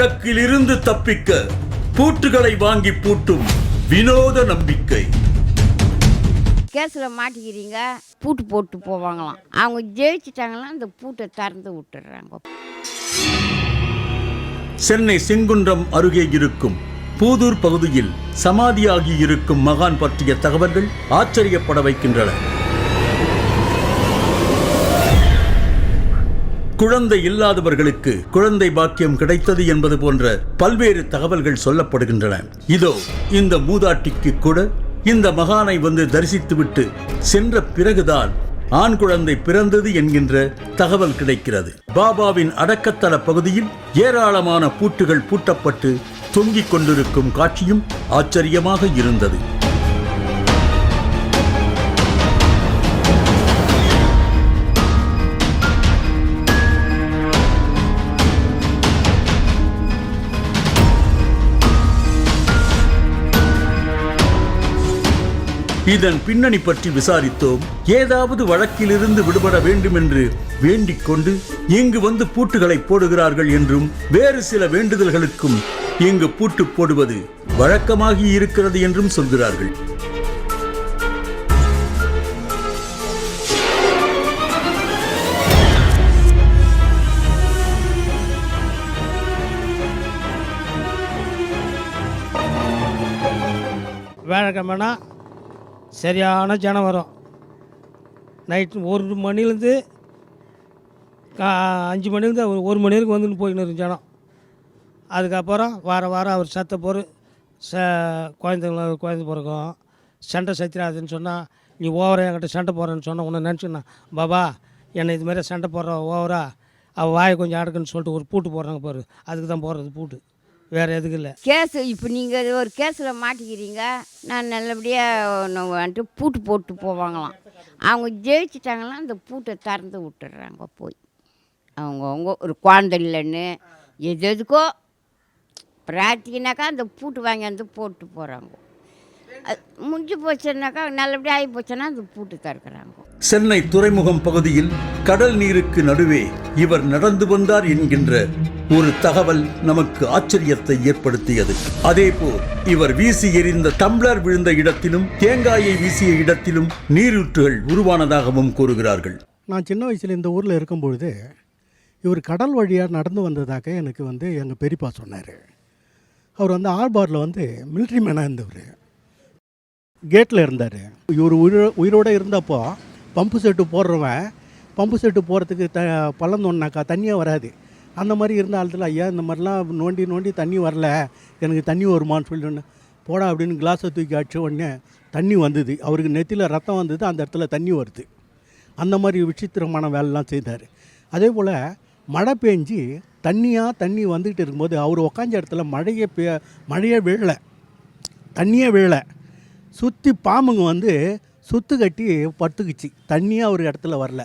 வழக்கிலிருந்து தப்பிக்க பூட்டுகளை வாங்கி பூட்டும் வினோத நம்பிக்கை. கேஸில் மாட்டிக்கிறீங்க பூட்டு போட்டு போவாங்களாம். அவங்க ஜெயிச்சிட்டாங்கன்னா அந்த பூட்டை திறந்து விட்டுடுறாங்க. சென்னை செங்குன்றம் அருகே இருக்கும் பூதூர் பகுதியில் சமாதியாகி இருக்கும் மகான் பற்றிய தகவல்கள் ஆச்சரியப்பட வைக்கின்றன. குழந்தை இல்லாதவர்களுக்கு குழந்தை பாக்கியம் கிடைத்தது என்பது போன்ற பல்வேறு தகவல்கள் சொல்லப்படுகின்றன. இதோ இந்த மூதாட்டிக்கு கூட இந்த மகானை வந்து தரிசித்துவிட்டு சென்ற பிறகுதான் ஆண் குழந்தை பிறந்தது என்கின்ற தகவல் கிடைக்கிறது. பாபாவின் அடக்கத்தல பகுதியில் ஏராளமான பூட்டுகள் பூட்டப்பட்டு தொங்கிக் கொண்டிருக்கும் காட்சியும் ஆச்சரியமாக இருந்தது. இதன் பின்னணி பற்றி விசாரித்தோம். ஏதாவது வழக்கிலிருந்து விடுபட வேண்டும் என்று வேண்டிக் கொண்டு இங்கு வந்து பூட்டுகளை போடுகிறார்கள் என்றும் வேறு சில வேண்டுதல்களுக்கும் இங்கு பூட்டு போடுவது வழக்கமாகி இருக்கிறது என்றும் சொல்கிறார்கள். வேலைக்கிழமைனா சரியான ஜனம் வரும். நைட்டு ஒரு மணிலேருந்து அஞ்சு மணிலேருந்து ஒரு ஒரு மணி வரைக்கும் வந்துன்னு போயின்னு இருக்கும் ஜனம். அதுக்கப்புறம் வார வாரம் அவர் சத்த போர் ச குழந்தைங்கள குழந்தை பிறக்கும். சண்டை சத்திராதுன்னு சொன்னால் நீ ஓவரா என்கிட்ட சண்டை போடுறேன்னு சொன்னால் உன்னை நினச்சிக்கண்ணா பாபா என்னை இது மாதிரி சண்டை போடுற ஓவரா அவள் வாயை கொஞ்சம் அடக்குன்னு சொல்லிட்டு ஒரு பூட்டு போடுறாங்க பாரு. அதுக்கு தான் போடுறது பூட்டு. வேறு எதுக்கு இல்லை. கேஸ் இப்போ நீங்கள் ஒரு கேஸில் மாட்டிக்கிறீங்க நான் நல்லபடியாக வந்துட்டு பூட்டு போட்டு போவாங்களாம். அவங்க ஜெயிச்சிட்டாங்கன்னா அந்த பூட்டை திறந்து விட்டுடுறாங்க போய். அவங்கவுங்க ஒரு குழந்தை இல்லைன்னு எது எதுக்கோ பிரார்த்திக்கினாக்கா அந்த பூட்டு வாங்கி வந்து போட்டு போகிறாங்க முடிஞ்சு போச்சுன்னாக்கா நல்லபடியாக ஆகி போச்சுன்னா அந்த பூட்டு திறக்கிறாங்க சென்னை துறைமுகம் பகுதியில் கடல் நீருக்கு நடுவே இவர் நடந்து வந்தார் என்கின்ற ஒரு தகவல் நமக்கு ஆச்சரியத்தை ஏற்படுத்தியது. அதேபோல் இவர் வீசி எறிந்த டம்ளர் விழுந்த இடத்திலும் தேங்காயை வீசிய இடத்திலும் நீரூற்றுகள் உருவானதாகவும் கூறுகிறார்கள். நான் சின்ன வயசில் இந்த ஊரில் இருக்கும்பொழுது இவர் கடல் வழியாக நடந்து வந்ததாக எனக்கு வந்து எங்கள் பெரியப்பா சொன்னார். அவர் வந்து ஆர்பாரில் வந்து மிலிட்ரி மேனாக இருந்தவர். கேட்டில் இருந்தார். இவர் உயிரோ உயிரோடு இருந்தப்போ பம்பு செட்டு போடுறவன் பம்பு செட்டு போகிறதுக்கு த பள்ளம் தோணுனாக்கா தண்ணியே வராது. அந்த மாதிரி இருந்த ஆளத்தில் ஐயா இந்த மாதிரிலாம் நோண்டி நோண்டி தண்ணி வரல. எனக்கு தண்ணி வருமான்னு சொல்லி போடா அப்படின்னு கிளாஸை தூக்கி அடிச்ச உடனே தண்ணி வந்தது. அவருக்கு நெத்தியில் ரத்தம் வந்தது. அந்த இடத்துல தண்ணி வருது. அந்த மாதிரி விசித்திரமான வேலைலாம் செய்தார். அதே போல் மழை பெஞ்சு தண்ணியாக தண்ணி வந்துக்கிட்டு இருக்கும்போது அவர் உக்காந்த இடத்துல மழையே பெ மழையே விழலை. தண்ணியே விழலை. சுற்றி பாம்புங்க வந்து சுத்து கட்டி படுத்துக்குச்சு. தண்ணியாக ஒரு இடத்துல வரல.